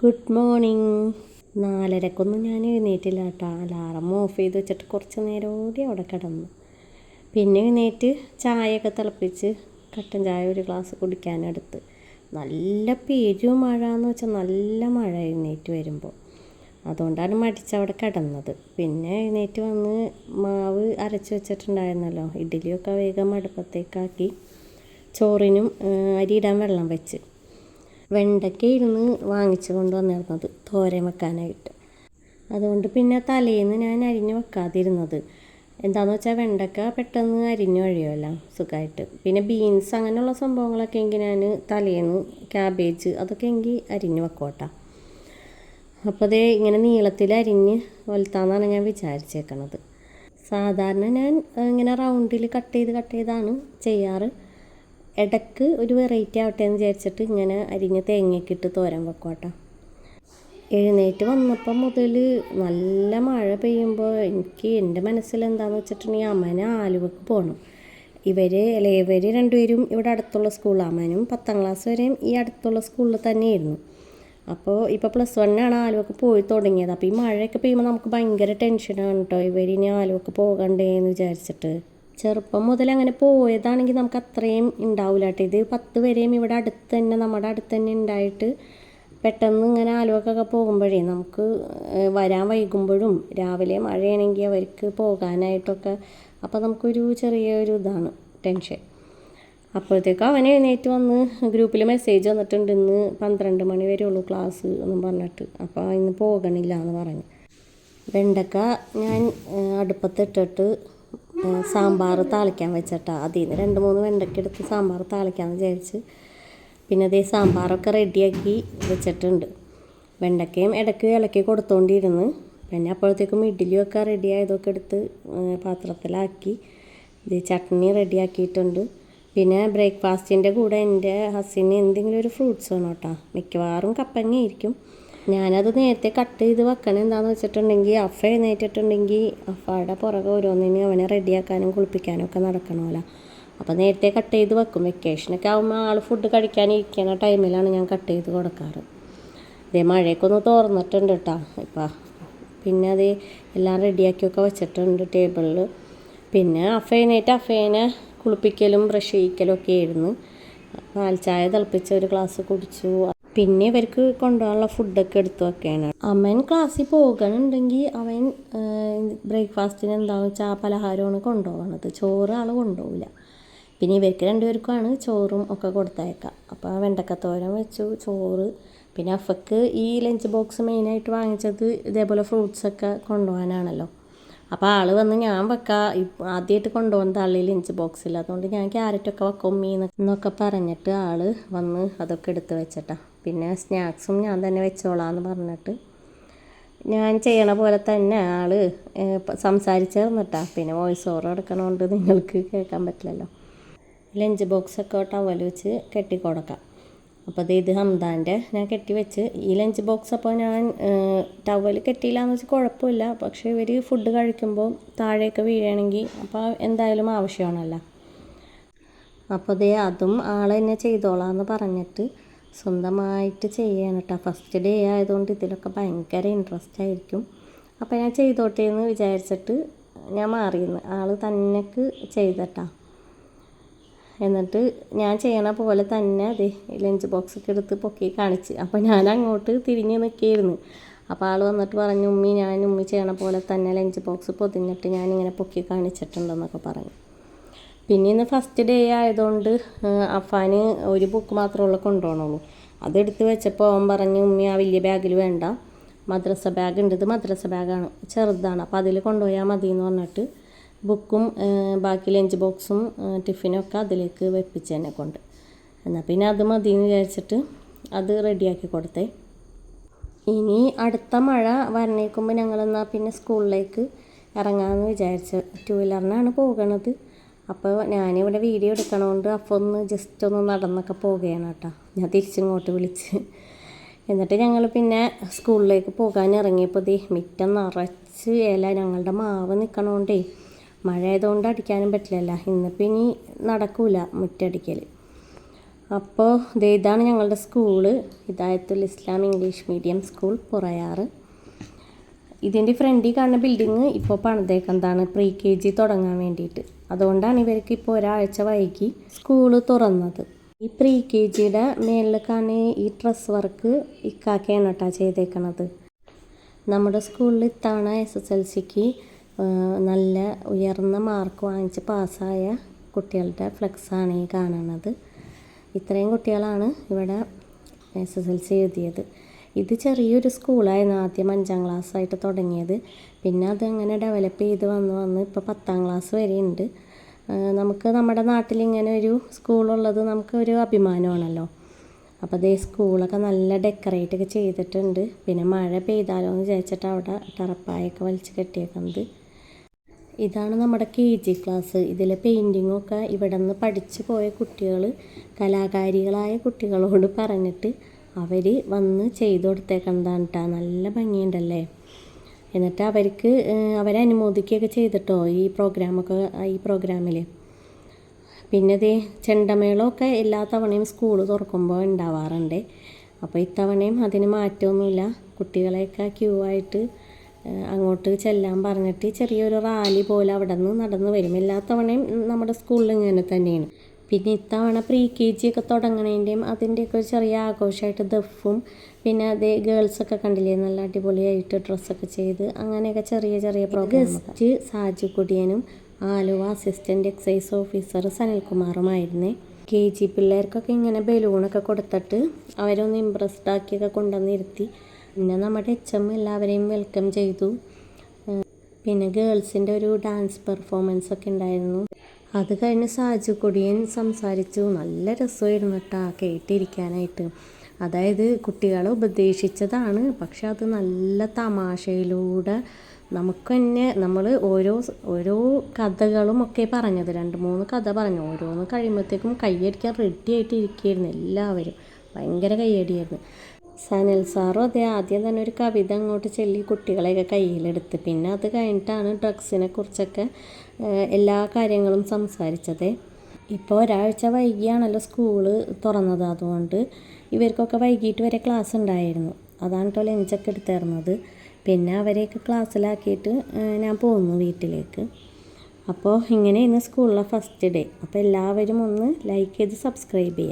Good morning നാലരക്കൊന്നും ഞാൻ എഴുന്നേറ്റില്ല കേട്ടോ. Alarm off ചെയ്ത് വെച്ചിട്ട് കുറച്ച് നേരം കൂടി അവിടെ കിടന്നു. പിന്നെ എഴുന്നേറ്റ് ചായയൊക്കെ തിളപ്പിച്ച് കട്ടൻ ചായ ഒരു ഗ്ലാസ് കുടിക്കാനെടുത്ത് നല്ല പെരു മഴ എന്ന് വെച്ചാൽ നല്ല മഴ എഴുന്നേറ്റ് വരുമ്പോൾ അതുകൊണ്ടാണ് മടിച്ചവിടെ കിടന്നത്. പിന്നെ എഴുന്നേറ്റ് വന്ന് മാവ് അരച്ച് വെച്ചിട്ടുണ്ടായിരുന്നല്ലോ. ഇഡ്ഡലിയൊക്കെ വേഗം അടുപ്പത്തേക്കാക്കി. ചോറിനും അരിയിടാൻ വെള്ളം വെച്ച്. വെണ്ടയ്ക്ക ഇരുന്ന് വാങ്ങിച്ചു കൊണ്ടുവന്നിരുന്നത് തോരൻ വെക്കാനായിട്ട്. അതുകൊണ്ട് പിന്നെ തലേന്ന് ഞാൻ അരിഞ്ഞ് വെക്കാതിരുന്നത്. എന്താണെന്ന് വെച്ചാൽ വെണ്ടക്ക പെട്ടെന്ന് അരിഞ്ഞു കഴിയുമല്ലോ സുഖമായിട്ട് പിന്നെ ബീൻസ് അങ്ങനെയുള്ള സംഭവങ്ങളൊക്കെ എങ്കിൽ ഞാൻ തലേന്ന് ക്യാബേജ് അതൊക്കെ എങ്കിൽ അരിഞ്ഞ് വെക്കോട്ടാ. അപ്പോൾ അതേ ഇങ്ങനെ നീളത്തിൽ അരിഞ്ഞ് വലുത്താന്നാണ് ഞാൻ വിചാരിച്ചേക്കണത്. സാധാരണ ഞാൻ ഇങ്ങനെ റൗണ്ടിൽ കട്ട് ചെയ്ത് കട്ട് ചെയ്താണ് ചെയ്യാറ്. ഇടയ്ക്ക് ഒരു വെറൈറ്റി ആവട്ടെ എന്ന് വിചാരിച്ചിട്ട് ഇങ്ങനെ അരിഞ്ഞ തേങ്ങയൊക്കെ ഇട്ട് തോരൻ വെക്കോട്ടോ എഴുന്നേറ്റ് വന്നപ്പം മുതൽ നല്ല മഴ പെയ്യുമ്പോൾ എനിക്ക് എന്റെ മനസ്സിൽ എന്താണെന്ന് വെച്ചിട്ടുണ്ടെങ്കിൽ അമ്മനെ ആലുവക്ക് പോകണം. ഇവർ അല്ലെ ഇവർ രണ്ടുപേരും ഇവിടെ അടുത്തുള്ള സ്കൂളിൽ അമ്മനും പത്താം ക്ലാസ് വരെയും ഈ അടുത്തുള്ള സ്കൂളിൽ തന്നെയായിരുന്നു. അപ്പോൾ ഇപ്പോൾ പ്ലസ് വണ്ണാണ് ആലുവക്ക് പോയി തുടങ്ങിയത്. അപ്പോൾ ഈ മഴയൊക്കെ പെയ്യുമ്പോൾ നമുക്ക് ഭയങ്കര ടെൻഷനാണ് കേട്ടോ. ഇവരിനി ആലുവക്ക് പോകണ്ടേ എന്ന് വിചാരിച്ചിട്ട്. ചെറുപ്പം മുതൽ അങ്ങനെ പോയതാണെങ്കിൽ നമുക്ക് അത്രയും ഉണ്ടാവില്ല കേട്ടോ ഇത് പത്ത് വരെയും ഇവിടെ അടുത്ത് തന്നെ നമ്മുടെ അടുത്ത് തന്നെ ഉണ്ടായിട്ട് പെട്ടെന്ന് ഇങ്ങനെ ആലുവക്കൊക്കെ പോകുമ്പോഴേ നമുക്ക് വരാൻ വൈകുമ്പോഴും രാവിലെ മഴയാണെങ്കിൽ അവർക്ക് പോകാനായിട്ടൊക്കെ അപ്പോൾ നമുക്കൊരു ചെറിയൊരു ഇതാണ് ടെൻഷൻ അപ്പോഴത്തേക്കും അവൻ എഴുന്നേറ്റ് വന്ന് ഗ്രൂപ്പിൽ മെസ്സേജ് വന്നിട്ടുണ്ട് ഇന്ന് പന്ത്രണ്ട് മണി വരെയുള്ളൂ ക്ലാസ് എന്നും പറഞ്ഞിട്ട്. അപ്പോൾ ഇന്ന് പോകണില്ല എന്ന് പറഞ്ഞു. വെണ്ടക്ക ഞാൻ അടുപ്പത്തിട്ടിട്ട് സാമ്പാർ താളിക്കാൻ വെച്ചിട്ടാ. അതിൽ നിന്ന് രണ്ട് മൂന്ന് വെണ്ടക്ക എടുത്ത് സാമ്പാർ താളിക്കാമെന്ന് വിചാരിച്ച്. പിന്നെ അതേ സാമ്പാറൊക്കെ റെഡിയാക്കി വെച്ചിട്ടുണ്ട്. വെണ്ടയ്ക്കയും ഇടയ്ക്ക് ഇളക്കി കൊടുത്തോണ്ടിരുന്ന്. പിന്നെ അപ്പോഴത്തേക്കും ഇഡ്ഡലിയൊക്കെ റെഡി ആയതൊക്കെ എടുത്ത് പാത്രത്തിലാക്കി. ഇത് ചട്നി റെഡിയാക്കിയിട്ടുണ്ട് പിന്നെ ബ്രേക്ക്ഫാസ്റ്റിന്റെ കൂടെ എന്റെ ഹസ്സിന് എന്തെങ്കിലും ഒരു ഫ്രൂട്ട്സ് വേണം കേട്ടോ മിക്കവാറും കപ്പങ്ങയായിരിക്കും. ഞാനത് നേരത്തെ കട്ട് ചെയ്ത് വെക്കണം എന്താണെന്ന് വെച്ചിട്ടുണ്ടെങ്കിൽ അഫ എഴുന്നേറ്റിട്ടുണ്ടെങ്കിൽ അഫയുടെ പുറകെ ഓരോന്നിനും അവനെ റെഡിയാക്കാനും കുളിപ്പിക്കാനും ഒക്കെ നടക്കണമല്ലോ അപ്പോൾ നേരത്തെ കട്ട് ചെയ്ത് വെക്കും. വെക്കേഷനൊക്കെ ആകുമ്പോൾ ആൾ ഫുഡ് കഴിക്കാനിരിക്കുന്ന ടൈമിലാണ് ഞാൻ കട്ട് ചെയ്ത് കൊടുക്കാറ്. ഇതേ മഴയൊക്കെ ഒന്ന് തോർന്നിട്ടുണ്ട് കേട്ടോ ഇപ്പം പിന്നെ അത് എല്ലാം റെഡിയാക്കിയൊക്കെ വെച്ചിട്ടുണ്ട് ടേബിളിൽ പിന്നെ അഫേനായിട്ട് അഫേനെ കുളിപ്പിക്കലും ബ്രഷ് ചെയ്യിക്കലും ഒക്കെ ആയിരുന്നു. പാൽ ചായ തിളപ്പിച്ച് ഒരു ഗ്ലാസ് കുടിച്ചു. പിന്നെ ഇവർക്ക് കൊണ്ടുപോകാനുള്ള ഫുഡൊക്കെ എടുത്തു വെക്കുകയാണ്. അമ്മൻ ക്ലാസ്സിൽ പോകാനുണ്ടെങ്കിൽ അവൻ ബ്രേക്ക്ഫാസ്റ്റിന് എന്താണെന്ന് വെച്ചാൽ ആ പലഹാരമാണ് കൊണ്ടുപോകണത്. ചോറ് ആൾ കൊണ്ടുപോകില്ല പിന്നെ ഇവർക്ക് രണ്ടുപേർക്കുമാണ് ചോറും ഒക്കെ കൊടുത്തയക്കുക. അപ്പോൾ വെണ്ടക്കത്തോരൻ വെച്ചു ചോറ്. പിന്നെ അഫക്ക് ഈ ലഞ്ച് ബോക്സ് മെയിനായിട്ട് വാങ്ങിച്ചത് ഇതേപോലെ ഫ്രൂട്ട്സൊക്കെ കൊണ്ടുപോകാനാണല്ലോ. അപ്പോൾ ആൾ വന്ന് ഞാൻ വെക്കാം ആദ്യമായിട്ട് കൊണ്ടുപോകുന്ന തള്ളി ലഞ്ച് ബോക്സിൽ അതുകൊണ്ട് ഞാൻ ക്യാരറ്റൊക്കെ വെക്കും മീൻ എന്നൊക്കെ പറഞ്ഞിട്ട് ആൾ വന്ന് അതൊക്കെ എടുത്ത് വെച്ചിട്ടാ. പിന്നെ സ്നാക്സും ഞാൻ തന്നെ വെച്ചോളാന്ന് പറഞ്ഞിട്ട് ഞാൻ ചെയ്യണ പോലെ തന്നെ ആൾ സംസാരിച്ചേർന്നിട്ടാ. പിന്നെ വോയിസ് ഓവർ എടുക്കണോണ്ട് നിങ്ങൾക്ക് കേൾക്കാൻ പറ്റില്ലല്ലോ. ലഞ്ച് ബോക്സൊക്കെ ടവൽ വെച്ച് കെട്ടി കെട്ടിക്കൊടുക്കാം. അപ്പോൾ അത് ഇത് ഹംദാന്റെ ഞാൻ കെട്ടി വെച്ച്. ഈ ലഞ്ച് ബോക്സ് അപ്പോൾ ഞാൻ ടവൽ കെട്ടിയില്ല എന്ന് വെച്ചാൽ കുഴപ്പമില്ല. പക്ഷേ ഇവർ ഫുഡ് കഴിക്കുമ്പോൾ താഴേക്ക് വീഴുകയാണെങ്കിൽ അപ്പോൾ എന്തായാലും ആവശ്യമാണല്ലോ. അപ്പോൾ അതേ അതും ആളെന്നെ ചെയ്തോളാം എന്ന് പറഞ്ഞിട്ട് സ്വന്തമായിട്ട് ചെയ്യാണ് കേട്ടോ ഫസ്റ്റ് ഡേ ആയതുകൊണ്ട് ഇതിലൊക്കെ ഭയങ്കര ഇൻട്രസ്റ്റ് ആയിരിക്കും. അപ്പോൾ ഞാൻ ചെയ്തോട്ടെ എന്ന് വിചാരിച്ചിട്ട് ഞാൻ മാറിയിരുന്നു ആൾ തന്നെക്ക് ചെയ്തട്ടാ എന്നിട്ട് ഞാൻ ചെയ്യണ പോലെ തന്നെ അതെ ലഞ്ച് ബോക്സൊക്കെ എടുത്ത് പൊക്കി കാണിച്ച്. അപ്പോൾ ഞാൻ അങ്ങോട്ട് തിരിഞ്ഞ് നിൽക്കിയിരുന്നു അപ്പോൾ ആൾ വന്നിട്ട് പറഞ്ഞു ഉമ്മി ഞാൻ ഉമ്മി ചെയ്യണ പോലെ തന്നെ ലഞ്ച് ബോക്സ് പൊതിഞ്ഞിട്ട് ഞാനിങ്ങനെ പൊക്കി കാണിച്ചിട്ടുണ്ടെന്നൊക്കെ പറഞ്ഞു. പിന്നെ ഇന്ന് ഫസ്റ്റ് ഡേ ആയതുകൊണ്ട് അഫാന് ഒരു ബുക്ക് മാത്രമേ കൊണ്ടുപോകണുള്ളൂ. അതെടുത്ത് വെച്ചപ്പോൾ അവൻ പറഞ്ഞു ഉമ്മി ആ വലിയ ബാഗിൽ വേണ്ട. മദ്രസ ബാഗ് ഉണ്ട്. ഇത് മദ്രസ ബാഗാണ് ചെറുതാണ്. അപ്പോൾ അതിൽ കൊണ്ടുപോയാൽ മതി എന്ന് പറഞ്ഞിട്ട് ബുക്കും ബാക്കി ലഞ്ച് ബോക്സും ഏഹ്, ടിഫിനും ഒക്കെ അതിലേക്ക് വെപ്പിച്ച് തന്നെ കൊണ്ട്. എന്നാൽ പിന്നെ അത് മതി എന്ന് വിചാരിച്ചിട്ട് അത് റെഡിയാക്കി കൊടുത്തേ. ഇനി അടുത്ത മഴ വരണേക്കുമ്പോൾ ഞങ്ങളെന്നാൽ പിന്നെ സ്കൂളിലേക്ക് ഇറങ്ങാമെന്ന് വിചാരിച്ചു ടു വീലറിനാണ് പോകണത്. അപ്പോൾ ഞാനിവിടെ വീഡിയോ എടുക്കണോണ്ട് അപ്പോൾ ഒന്ന് ജസ്റ്റ് ഒന്ന് നടന്നൊക്കെ പോവുകയാണ് കേട്ടോ. ഞാൻ തിരിച്ചിങ്ങോട്ട് വിളിച്ച്. എന്നിട്ട് ഞങ്ങൾ പിന്നെ സ്കൂളിലേക്ക് പോകാൻ ഇറങ്ങിയപ്പോൾ ദേ മിറ്റം നിറച്ച് ഇല ഞങ്ങളുടെ മാവ് നിൽക്കണോണ്ടേ മഴ ആയതുകൊണ്ട് അടിക്കാനും പറ്റില്ലല്ല. ഇന്നിപ്പോൾ ഇനി നടക്കൂല മുറ്റടിക്കൽ അപ്പോൾ ഇതാണ് ഞങ്ങളുടെ school Hidayathul Islam English medium school Purayar. ഇതിന്റെ ഫ്രണ്ടിൽ കാണുന്ന ബിൽഡിങ് ഇപ്പോൾ പണിതേക്കുന്നതാണ് പ്രീ കെ ജി തുടങ്ങാൻ വേണ്ടിയിട്ട്. അതുകൊണ്ടാണ് ഇവർക്ക് ഇപ്പോൾ ഒരാഴ്ച വൈകി സ്കൂൾ തുറന്നത്. ഈ പ്രീ കെ ജിയുടെ കാണുന്ന ഈ ഡ്രസ് വർക്ക് ഇക്കാക്കയാണ് കേട്ടോ ചെയ്തേക്കണത്. നമ്മുടെ സ്കൂളിൽ ഇത്തവണ എസ് എസ് എൽ സിക്ക് നല്ല ഉയർന്ന മാർക്ക് വാങ്ങിച്ച് പാസ്സായ കുട്ടികളുടെ ഫ്ലെക്സാണ് ഈ കാണുന്നത് ഇത്രയും കുട്ടികളാണ് ഇവിടെ എസ് എസ് എൽ സി എഴുതിയത്. ഇത് ചെറിയൊരു സ്കൂളായിരുന്നു ആദ്യം അഞ്ചാം ക്ലാസ് ആയിട്ട് തുടങ്ങിയത്. പിന്നെ അതങ്ങനെ ഡെവലപ്പ് ചെയ്ത് വന്ന് വന്ന് ഇപ്പോൾ പത്താം ക്ലാസ് വരെയുണ്ട്. നമുക്ക് നമ്മുടെ നാട്ടിൽ ഇങ്ങനെ ഒരു സ്കൂളുള്ളത് നമുക്ക് ഒരു അഭിമാനമാണല്ലോ. അപ്പോൾ അതേ സ്കൂളൊക്കെ നല്ല ഡെക്കറേറ്റ് ഒക്കെ ചെയ്തിട്ടുണ്ട്. പിന്നെ മഴ പെയ്താലോ എന്ന് വിചാരിച്ചിട്ട് അവിടെ ടറപ്പായൊക്കെ വലിച്ച് കെട്ടിയേക്കുന്നത് ഇതാണ് നമ്മുടെ കെ ജി ക്ലാസ് ഇതിലെ പെയിന്റിങ്ങൊക്കെ ഇവിടെ നിന്ന് പഠിച്ചു പോയ കുട്ടികൾ കലാകാരികളായ കുട്ടികളോട് പറഞ്ഞിട്ട് അവർ വന്ന് ചെയ്തു കൊടുത്തേക്കുന്നതാണ് കേട്ടോ നല്ല ഭംഗിയുണ്ടല്ലേ? എന്നിട്ട് അവർക്ക് അവരെ അനുമോദിക്കുകയൊക്കെ ചെയ്തിട്ടോ ഈ പ്രോഗ്രാമൊക്കെ ഈ പ്രോഗ്രാമിൽ പിന്നെ ഇതേ ചെണ്ടമേളമൊക്കെ എല്ലാ തവണയും സ്കൂൾ തുറക്കുമ്പോൾ ഉണ്ടാവാറുണ്ട്. അപ്പോൾ ഇത്തവണയും അതിന് മാറ്റമൊന്നുമില്ല. കുട്ടികളെയൊക്കെ ക്യൂ ആയിട്ട് അങ്ങോട്ട് ചെല്ലാൻ പറഞ്ഞിട്ട് ചെറിയൊരു റാലി പോലെ അവിടെ നിന്ന് നടന്നു വരും. എല്ലാ തവണയും നമ്മുടെ സ്കൂളിൽ ഇങ്ങനെ തന്നെയാണ്. പിന്നെ ഇത്തവണ പ്രീ കെ ജി ഒക്കെ തുടങ്ങണതിന്റെയും അതിന്റെയൊക്കെ ഒരു ചെറിയ ആഘോഷമായിട്ട് ദഫും പിന്നെ അതേ ഗേൾസൊക്കെ കണ്ടില്ലേ നല്ല അടിപൊളിയായിട്ട് ഡ്രസ്സൊക്കെ ചെയ്ത് അങ്ങനെയൊക്കെ ചെറിയ ചെറിയ പ്രോഗ്രാം സാജു കുടിയനും ആലുവ അസിസ്റ്റന്റ് എക്സൈസ് ഓഫീസർ സനിൽകുമാറുമായിരുന്നേ. കെ ജി പിള്ളേർക്കൊക്കെ ഇങ്ങനെ ബലൂണൊക്കെ കൊടുത്തിട്ട് അവരൊന്ന് ഇമ്പ്രസ്ഡ് ആക്കിയൊക്കെ കൊണ്ടുവന്നിരുത്തി. പിന്നെ നമ്മുടെ എച്ച് എം എല്ലാവരെയും വെൽക്കം ചെയ്തു. പിന്നെ ഗേൾസിന്റെ ഒരു ഡാൻസ് പെർഫോമൻസ് ഒക്കെ ഉണ്ടായിരുന്നു. അത് കഴിഞ്ഞ് സാജു കൊടിയൻ സംസാരിച്ചു. നല്ല രസമായിരുന്നു കേട്ടോ കേട്ടിരിക്കാനായിട്ട്. അതായത് കുട്ടികളെ ഉപദേശിച്ചതാണ്. പക്ഷെ അത് നല്ല തമാശയിലൂടെ നമുക്ക് തന്നെ നമ്മൾ ഓരോ ഓരോ കഥകളും ഒക്കെ പറഞ്ഞത്. രണ്ട് മൂന്ന് കഥ പറഞ്ഞു. ഓരോന്ന് കഴിയുമ്പോഴത്തേക്കും കയ്യടിക്കാൻ റെഡി ആയിട്ട് ഇരിക്കുകയായിരുന്നു എല്ലാവരും. ഭയങ്കര കയ്യടിയായിരുന്നു സനൽ സാറും അതേ ആദ്യം തന്നെ ഒരു കവിത അങ്ങോട്ട് ചൊല്ലി കുട്ടികളെയൊക്കെ കയ്യിലെടുത്ത്. പിന്നെ അത് കഴിഞ്ഞിട്ടാണ് ഡ്രഗ്സിനെ കുറിച്ചൊക്കെ എല്ലാ കാര്യങ്ങളും സംസാരിച്ചത്. ഇപ്പോൾ ഒരാഴ്ച വൈകിയാണല്ലോ സ്കൂൾ തുറന്നത്. അതുകൊണ്ട് ഇവർക്കൊക്കെ വൈകിട്ട് വരെ ക്ലാസ് ഉണ്ടായിരുന്നു. അതാണ് കേട്ടോ ലഞ്ചൊക്കെ എടുത്തിരുന്നത് പിന്നെ അവരെയൊക്കെ ക്ലാസ്സിലാക്കിയിട്ട് ഞാൻ പോന്നു വീട്ടിലേക്ക്. അപ്പോൾ ഇങ്ങനെ ഇന്ന് സ്കൂളിലെ ഫസ്റ്റ് ഡേ. അപ്പോൾ എല്ലാവരും ഒന്ന് ലൈക്ക് ചെയ്ത് സബ്സ്ക്രൈബ് ചെയ്യാം.